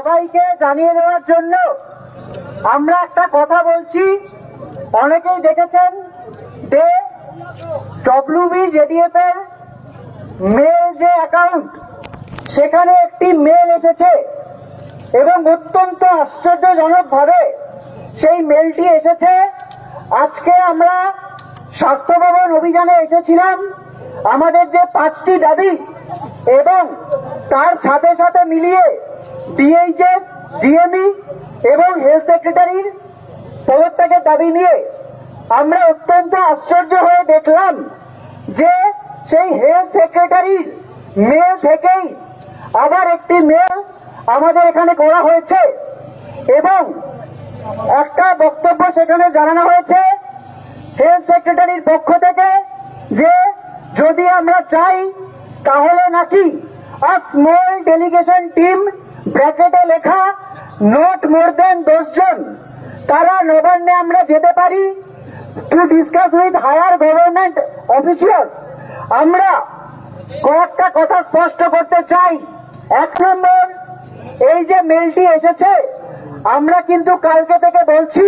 সবাইকে জানিয়ে দেওয়ার জন্য আমরা একটা কথা বলছি। অনেকেই দেখেছেন যে ডব্লিউবি জেডিএফ এর মেল যে অ্যাকাউন্ট সেখানে একটি মেল এসেছে এবং অত্যন্ত আশ্চর্যজনক ভাবে সেই মেলটি এসেছে। আজকে আমরা স্বাস্থ্য ভবন অভিযানে এসেছিলাম। আমাদের যে পাঁচটি দাবি এবং তার সাথে সাথে মিলিয়ে ডিএইচএস ডিএমই এবং হেলথ সেক্রেটারির পদত্যাগের দাবি নিয়ে আমরা অত্যন্ত আশ্চর্য হয়ে দেখলাম যে সেই হেলথ সেক্রেটারির মেল থেকেই আবার একটি মেল আমাদের এখানে করা হয়েছে এবং একটা বক্তব্য সেখানে জানানো হয়েছে হেলথ সেক্রেটারির পক্ষ থেকে যে যদি আমরা চাই তাহলে নাকি স্মল ডেলিগেশন টিম ব্র্যাকেটে লেখা নট মোর দেন জন। তারা নবান্নে আমরা যেতে পারি to discuss with higher government official আমরা কয়েকটা কথা স্পষ্ট করতে চাই। এক নম্বর, এই যে মেলটি এসেছে, আমরা কিন্তু কালকে থেকে বলছি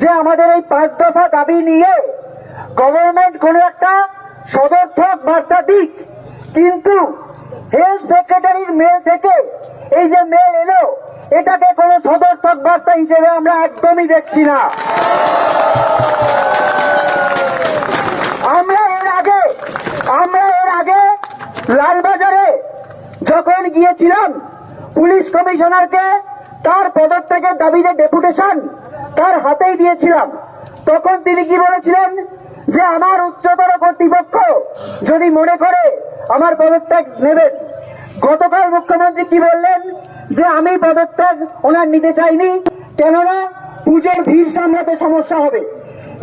যে আমাদের এই পাঁচ দফা দাবি নিয়ে গভর্নমেন্ট কোনো একটা সদর্থক বার্তা দিক। কিন্তু হেলথ সেক্রেটারির মেল থেকে এই যে মেল এলো, এটাকে কোনো সদর্থক বার্তা হিসেবে আমরা একদমই দেখছি না। আমরা এর আগে, আমরা এর আগে লালবাজারে যখন গিয়েছিলাম, পুলিশ কমিশনারকে তার পদত্যাগের দাবিতে ডেপুটেশন তার হাতেই দিয়েছিলাম। তখন তিনি কি বলেছিলেন? যে আমার উচ্চতর কর্তৃপক্ষ যদি মনে করে আমার পদত্যাগ নেবেন। গতকাল মুখ্যমন্ত্রী কি বললেন? যে আমি পদত্যাগ ওনার নিতে চাইনি, কেননা পুজোর ভিড় সামলাতে সমস্যা হবে।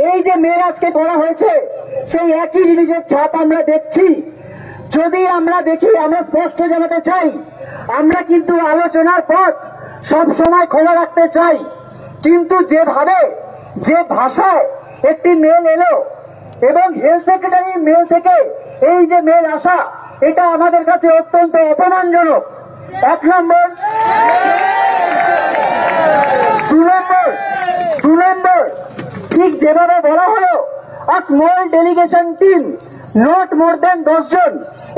এই যে মেয়ে আজকে করা হয়েছে, সেই একই জিনিসের ছাপ আমরা দেখছি। যদি আমরা দেখি, আমরা স্পষ্ট জানাতে চাই, আমরা কিন্তু আলোচনার পথ সব সময় খোলা রাখতে চাই। কিন্তু যেভাবে যে ভাষায় একটি মেল এলো এবং হেলথ সেক্রেটারির মেল থেকে এই যে মেল আসা, এটা আমাদের কাছে অত্যন্ত অপমানজনক। এক নম্বর। দু নম্বর। দু নম্বর। ঠিক যেভাবে বলা হলো a small delegation team not more than দশজন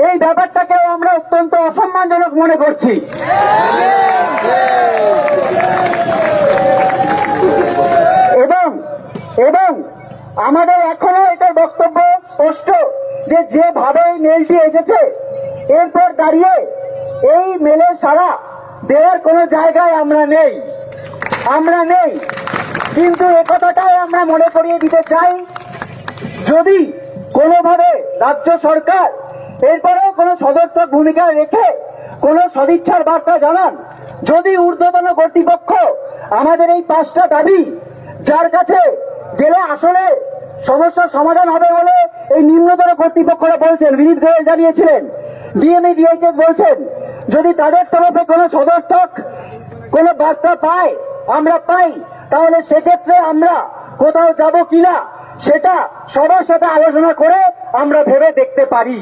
এই ব্যাপারটাকেও আমরা অত্যন্ত অসম্মানজনক মনে করছি। আমাদের এখনও এটার বক্তব্য স্পষ্ট যে যেভাবে মেলটি এসেছে, এরপর দাঁড়িয়ে এই মেলের সারা দেওয়ার কোনো জায়গায় আমরা নেই। আমরা নেই। কিন্তু একথাটাই আমরা মনে করিয়ে দিতে চাই, যদি কোনোভাবে রাজ্য সরকার এরপরেও কোনো সদর্থক ভূমিকা রেখে কোনো সদিচ্ছার বার্তা জানান, যদি ঊর্ধ্বতন কর্তৃপক্ষ আমাদের এই পাঁচটা দাবি যার কাছে গেলে আসলে সমস্যার সমাধান হবে বলে এই নিম্নতর কর্তৃপক্ষরা বলছেন, বিনীত গোয়েল জানিয়েছিলেন। ডিএমএ ডিএইচএস বলছেন, যদি তাদের তরফে কোনো সদর্থক কোনো বার্তা পায়, আমরা পাই, তাহলে সেক্ষেত্রে আমরা কোথাও যাব কিনা সেটা সবার সাথে আলোচনা করে আমরা ভেবে দেখতে পারি।